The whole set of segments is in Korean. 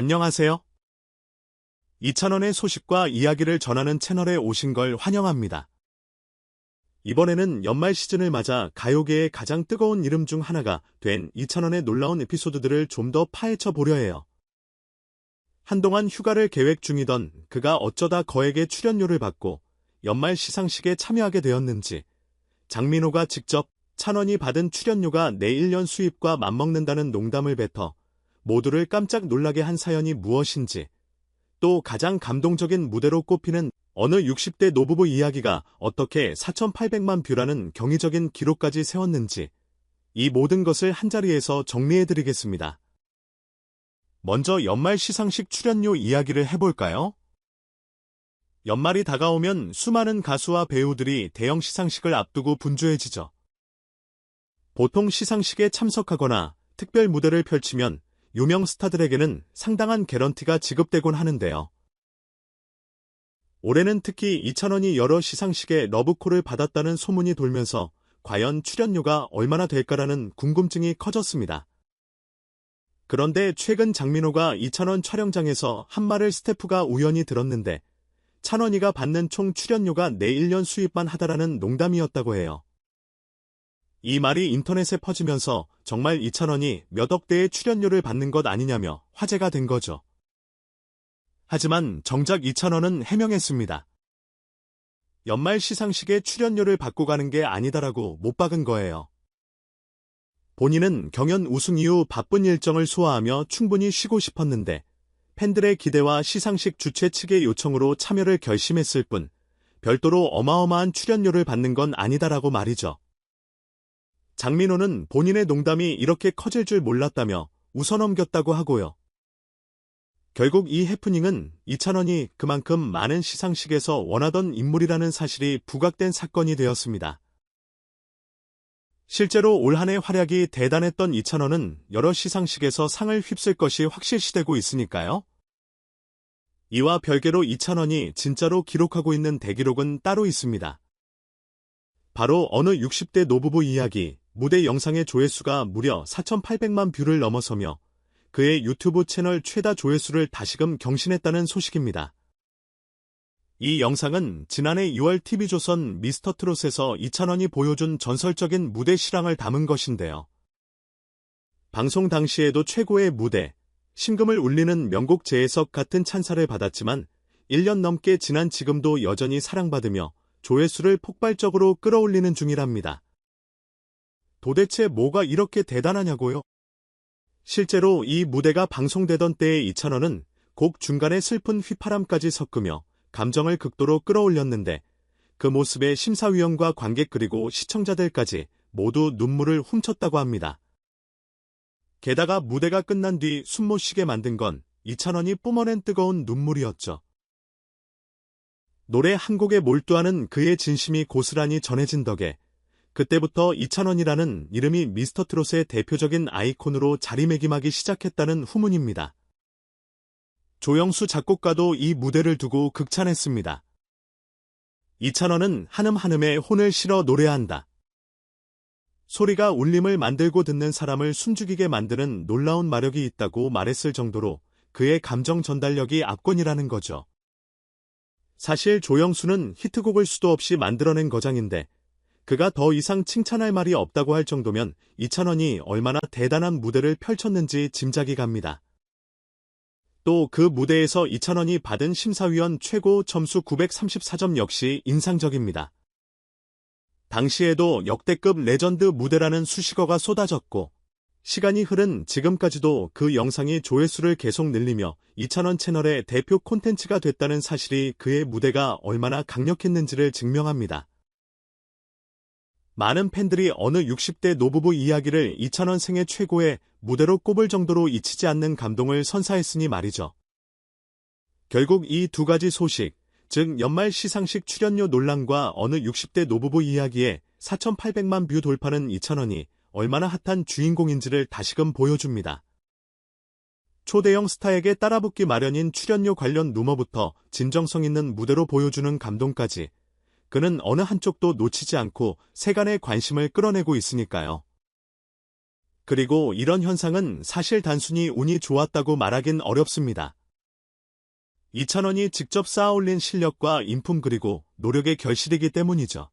안녕하세요. 2,000원의 소식과 이야기를 전하는 채널에 오신 걸 환영합니다. 이번에는 연말 시즌을 맞아 가요계의 가장 뜨거운 이름 중 하나가 된 2,000원의 놀라운 에피소드들을 좀 더 파헤쳐 보려 해요. 한동안 휴가를 계획 중이던 그가 어쩌다 거액의 출연료를 받고 연말 시상식에 참여하게 되었는지 장민호가 직접 찬원이 받은 출연료가 내 1년 수입과 맞먹는다는 농담을 뱉어 모두를 깜짝 놀라게 한 사연이 무엇인지 또 가장 감동적인 무대로 꼽히는 어느 60대 노부부 이야기가 어떻게 4,800만 뷰라는 경이적인 기록까지 세웠는지 이 모든 것을 한자리에서 정리해드리겠습니다. 먼저 연말 시상식 출연료 이야기를 해볼까요? 연말이 다가오면 수많은 가수와 배우들이 대형 시상식을 앞두고 분주해지죠. 보통 시상식에 참석하거나 특별 무대를 펼치면 유명 스타들에게는 상당한 개런티가 지급되곤 하는데요. 올해는 특히 이찬원이 여러 시상식에 러브콜을 받았다는 소문이 돌면서 과연 출연료가 얼마나 될까라는 궁금증이 커졌습니다. 그런데 최근 장민호가 이찬원 촬영장에서 한 말을 스태프가 우연히 들었는데 찬원이가 받는 총 출연료가 내 1년 수입만 하다라는 농담이었다고 해요. 이 말이 인터넷에 퍼지면서 정말 이찬원이 몇 억대의 출연료를 받는 것 아니냐며 화제가 된 거죠. 하지만 정작 이찬원은 해명했습니다. 연말 시상식에 출연료를 받고 가는 게 아니다라고 못 박은 거예요. 본인은 경연 우승 이후 바쁜 일정을 소화하며 충분히 쉬고 싶었는데 팬들의 기대와 시상식 주최 측의 요청으로 참여를 결심했을 뿐 별도로 어마어마한 출연료를 받는 건 아니다라고 말이죠. 장민호는 본인의 농담이 이렇게 커질 줄 몰랐다며 웃어넘겼다고 하고요. 결국 이 해프닝은 이찬원이 그만큼 많은 시상식에서 원하던 인물이라는 사실이 부각된 사건이 되었습니다. 실제로 올 한 해 활약이 대단했던 이찬원은 여러 시상식에서 상을 휩쓸 것이 확실시되고 있으니까요. 이와 별개로 이찬원이 진짜로 기록하고 있는 대기록은 따로 있습니다. 바로 어느 60대 노부부 이야기, 무대 영상의 조회수가 무려 4,800만 뷰를 넘어서며 그의 유튜브 채널 최다 조회수를 다시금 경신했다는 소식입니다. 이 영상은 지난해 6월 TV조선 미스터 트롯에서 이찬원이 보여준 전설적인 무대 실황을 담은 것인데요. 방송 당시에도 최고의 무대, 심금을 울리는 명곡 재해석 같은 찬사를 받았지만 1년 넘게 지난 지금도 여전히 사랑받으며 조회수를 폭발적으로 끌어올리는 중이랍니다. 도대체 뭐가 이렇게 대단하냐고요? 실제로 이 무대가 방송되던 때의 이찬원은 곡 중간에 슬픈 휘파람까지 섞으며 감정을 극도로 끌어올렸는데 그 모습에 심사위원과 관객 그리고 시청자들까지 모두 눈물을 훔쳤다고 합니다. 게다가 무대가 끝난 뒤 숨 못 쉬게 만든 건 이찬원이 뿜어낸 뜨거운 눈물이었죠. 노래 한 곡에 몰두하는 그의 진심이 고스란히 전해진 덕에 그때부터 이찬원이라는 이름이 미스터 트롯의 대표적인 아이콘으로 자리매김하기 시작했다는 후문입니다. 조영수 작곡가도 이 무대를 두고 극찬했습니다. 이찬원은 한음 한음에 혼을 실어 노래한다. 소리가 울림을 만들고 듣는 사람을 숨죽이게 만드는 놀라운 마력이 있다고 말했을 정도로 그의 감정 전달력이 압권이라는 거죠. 사실 조영수는 히트곡을 수도 없이 만들어낸 거장인데 그가 더 이상 칭찬할 말이 없다고 할 정도면 이찬원이 얼마나 대단한 무대를 펼쳤는지 짐작이 갑니다. 또 그 무대에서 이찬원이 받은 심사위원 최고 점수 934점 역시 인상적입니다. 당시에도 역대급 레전드 무대라는 수식어가 쏟아졌고 시간이 흐른 지금까지도 그 영상이 조회수를 계속 늘리며 이찬원 채널의 대표 콘텐츠가 됐다는 사실이 그의 무대가 얼마나 강력했는지를 증명합니다. 많은 팬들이 어느 60대 노부부 이야기를 이찬원 생애 최고의 무대로 꼽을 정도로 잊히지 않는 감동을 선사했으니 말이죠. 결국 이 두 가지 소식, 즉 연말 시상식 출연료 논란과 어느 60대 노부부 이야기에 4,800만 뷰 돌파는 이찬원이 얼마나 핫한 주인공인지를 다시금 보여줍니다. 초대형 스타에게 따라붙기 마련인 출연료 관련 루머부터 진정성 있는 무대로 보여주는 감동까지 그는 어느 한쪽도 놓치지 않고 세간의 관심을 끌어내고 있으니까요. 그리고 이런 현상은 사실 단순히 운이 좋았다고 말하긴 어렵습니다. 이찬원이 직접 쌓아올린 실력과 인품 그리고 노력의 결실이기 때문이죠.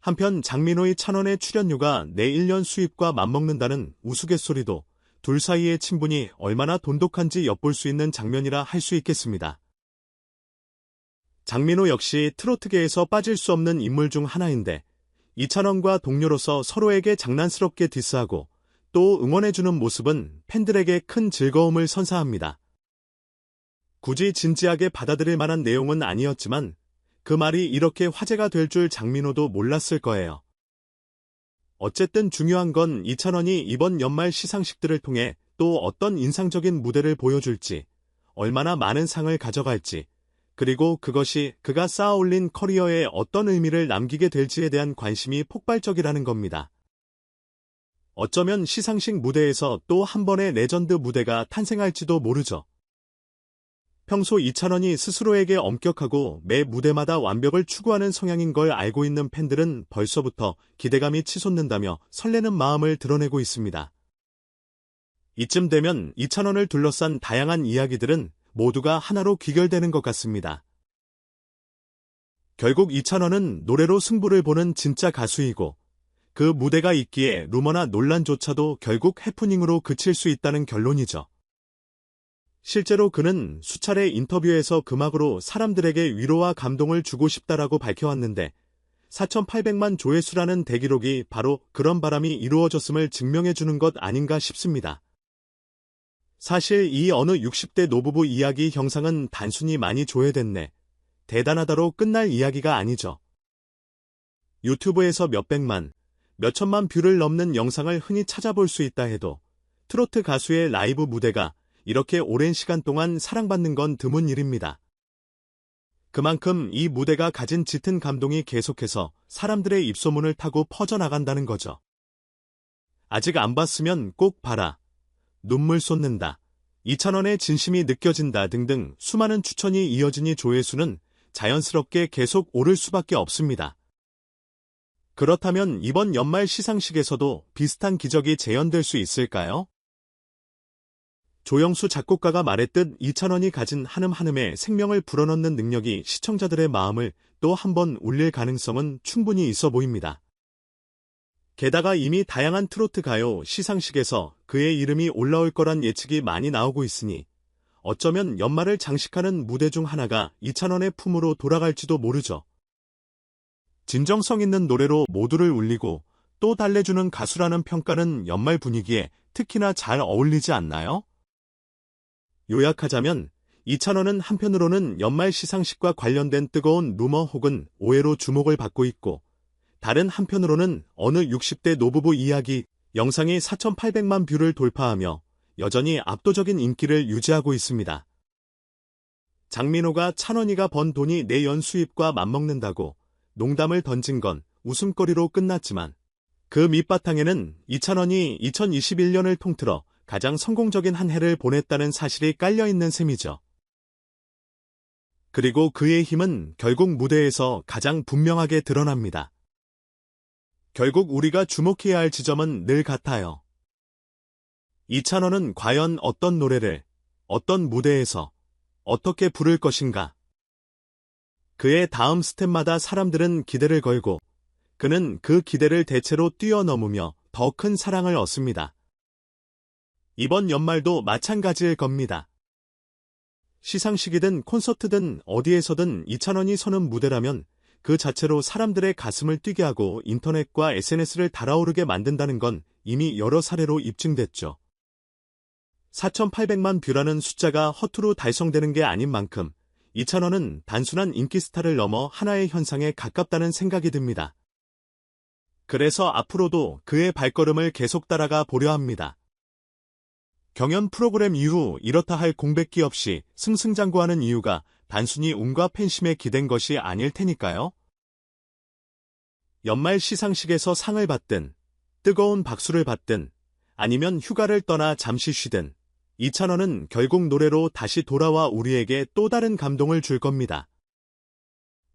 한편 장민호의 찬원의 출연료가 내 1년 수입과 맞먹는다는 우스갯소리도 둘 사이의 친분이 얼마나 돈독한지 엿볼 수 있는 장면이라 할 수 있겠습니다. 장민호 역시 트로트계에서 빠질 수 없는 인물 중 하나인데 이찬원과 동료로서 서로에게 장난스럽게 디스하고 또 응원해주는 모습은 팬들에게 큰 즐거움을 선사합니다. 굳이 진지하게 받아들일 만한 내용은 아니었지만 그 말이 이렇게 화제가 될 줄 장민호도 몰랐을 거예요. 어쨌든 중요한 건 이찬원이 이번 연말 시상식들을 통해 또 어떤 인상적인 무대를 보여줄지, 얼마나 많은 상을 가져갈지, 그리고 그것이 그가 쌓아 올린 커리어에 어떤 의미를 남기게 될지에 대한 관심이 폭발적이라는 겁니다. 어쩌면 시상식 무대에서 또 한 번의 레전드 무대가 탄생할지도 모르죠. 평소 이찬원이 스스로에게 엄격하고 매 무대마다 완벽을 추구하는 성향인 걸 알고 있는 팬들은 벌써부터 기대감이 치솟는다며 설레는 마음을 드러내고 있습니다. 이쯤 되면 이찬원을 둘러싼 다양한 이야기들은 모두가 하나로 귀결되는 것 같습니다. 결국 이찬원은 노래로 승부를 보는 진짜 가수이고 그 무대가 있기에 루머나 논란조차도 결국 해프닝으로 그칠 수 있다는 결론이죠. 실제로 그는 수차례 인터뷰에서 금악으로 사람들에게 위로와 감동을 주고 싶다라고 밝혀왔는데 4,800만 조회수라는 대기록이 바로 그런 바람이 이루어졌음을 증명해주는 것 아닌가 싶습니다. 사실 이 어느 60대 노부부 이야기 형상은 단순히 많이 조회됐네. 대단하다로 끝날 이야기가 아니죠. 유튜브에서 몇백만, 몇천만 뷰를 넘는 영상을 흔히 찾아볼 수 있다 해도 트로트 가수의 라이브 무대가 이렇게 오랜 시간 동안 사랑받는 건 드문 일입니다. 그만큼 이 무대가 가진 짙은 감동이 계속해서 사람들의 입소문을 타고 퍼져나간다는 거죠. 아직 안 봤으면 꼭 봐라. 눈물 쏟는다. 2천원의 진심이 느껴진다 등등 수많은 추천이 이어지니 조회수는 자연스럽게 계속 오를 수밖에 없습니다. 그렇다면 이번 연말 시상식에서도 비슷한 기적이 재현될 수 있을까요? 조영수 작곡가가 말했듯 이찬원이 가진 한음 한음에 생명을 불어넣는 능력이 시청자들의 마음을 또 한 번 울릴 가능성은 충분히 있어 보입니다. 게다가 이미 다양한 트로트 가요 시상식에서 그의 이름이 올라올 거란 예측이 많이 나오고 있으니 어쩌면 연말을 장식하는 무대 중 하나가 이찬원의 품으로 돌아갈지도 모르죠. 진정성 있는 노래로 모두를 울리고 또 달래주는 가수라는 평가는 연말 분위기에 특히나 잘 어울리지 않나요? 요약하자면 이찬원은 한편으로는 연말 시상식과 관련된 뜨거운 루머 혹은 오해로 주목을 받고 있고 다른 한편으로는 어느 60대 노부부 이야기 영상이 4,800만 뷰를 돌파하며 여전히 압도적인 인기를 유지하고 있습니다. 장민호가 찬원이가 번 돈이 내 연수입과 맞먹는다고 농담을 던진 건 웃음거리로 끝났지만 그 밑바탕에는 이찬원이 2021년을 통틀어 가장 성공적인 한 해를 보냈다는 사실이 깔려있는 셈이죠. 그리고 그의 힘은 결국 무대에서 가장 분명하게 드러납니다. 결국 우리가 주목해야 할 지점은 늘 같아요. 이찬원은 과연 어떤 노래를, 어떤 무대에서, 어떻게 부를 것인가? 그의 다음 스텝마다 사람들은 기대를 걸고, 그는 그 기대를 대체로 뛰어넘으며 더 큰 사랑을 얻습니다. 이번 연말도 마찬가지일 겁니다. 시상식이든 콘서트든 어디에서든 이찬원이 서는 무대라면 그 자체로 사람들의 가슴을 뛰게 하고 인터넷과 SNS를 달아오르게 만든다는 건 이미 여러 사례로 입증됐죠. 4,800만 뷰라는 숫자가 허투루 달성되는 게 아닌 만큼 이찬원은 단순한 인기 스타를 넘어 하나의 현상에 가깝다는 생각이 듭니다. 그래서 앞으로도 그의 발걸음을 계속 따라가 보려 합니다. 경연 프로그램 이후 이렇다 할 공백기 없이 승승장구하는 이유가 단순히 운과 팬심에 기댄 것이 아닐 테니까요. 연말 시상식에서 상을 받든, 뜨거운 박수를 받든, 아니면 휴가를 떠나 잠시 쉬든, 이찬원은 결국 노래로 다시 돌아와 우리에게 또 다른 감동을 줄 겁니다.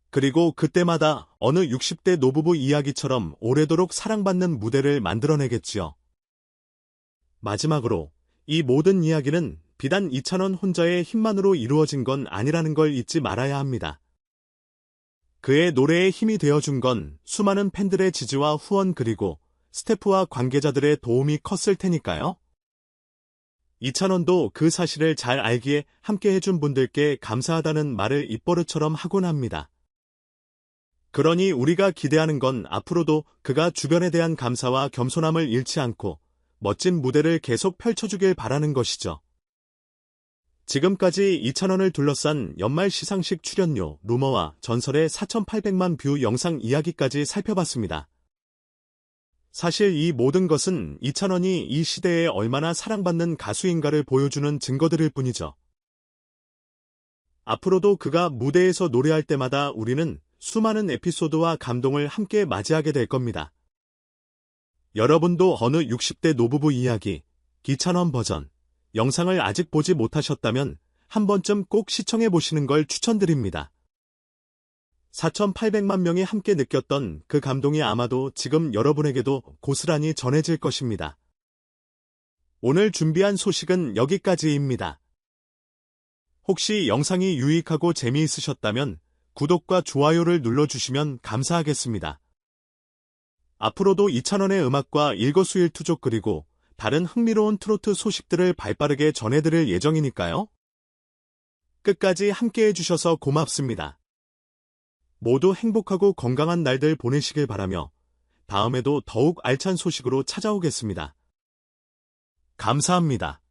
그리고 그때마다 어느 60대 노부부 이야기처럼 오래도록 사랑받는 무대를 만들어내겠지요. 마지막으로 이 모든 이야기는 비단 이찬원 혼자의 힘만으로 이루어진 건 아니라는 걸 잊지 말아야 합니다. 그의 노래에 힘이 되어준 건 수많은 팬들의 지지와 후원 그리고 스태프와 관계자들의 도움이 컸을 테니까요. 이찬원도 그 사실을 잘 알기에 함께 해준 분들께 감사하다는 말을 입버릇처럼 하곤 합니다. 그러니 우리가 기대하는 건 앞으로도 그가 주변에 대한 감사와 겸손함을 잃지 않고 멋진 무대를 계속 펼쳐주길 바라는 것이죠. 지금까지 이찬원을 둘러싼 연말 시상식 출연료, 루머와 전설의 4,800만 뷰 영상 이야기까지 살펴봤습니다. 사실 이 모든 것은 이찬원이 이 시대에 얼마나 사랑받는 가수인가를 보여주는 증거들일 뿐이죠. 앞으로도 그가 무대에서 노래할 때마다 우리는 수많은 에피소드와 감동을 함께 맞이하게 될 겁니다. 여러분도 어느 60대 노부부 이야기, 기찬원 버전, 영상을 아직 보지 못하셨다면 한 번쯤 꼭 시청해 보시는 걸 추천드립니다. 4,800만 명이 함께 느꼈던 그 감동이 아마도 지금 여러분에게도 고스란히 전해질 것입니다. 오늘 준비한 소식은 여기까지입니다. 혹시 영상이 유익하고 재미있으셨다면 구독과 좋아요를 눌러주시면 감사하겠습니다. 앞으로도 이찬원의 음악과 일거수일투족 그리고 다른 흥미로운 트로트 소식들을 발빠르게 전해드릴 예정이니까요. 끝까지 함께 해 주셔서 고맙습니다. 모두 행복하고 건강한 날들 보내시길 바라며 다음에도 더욱 알찬 소식으로 찾아오겠습니다. 감사합니다.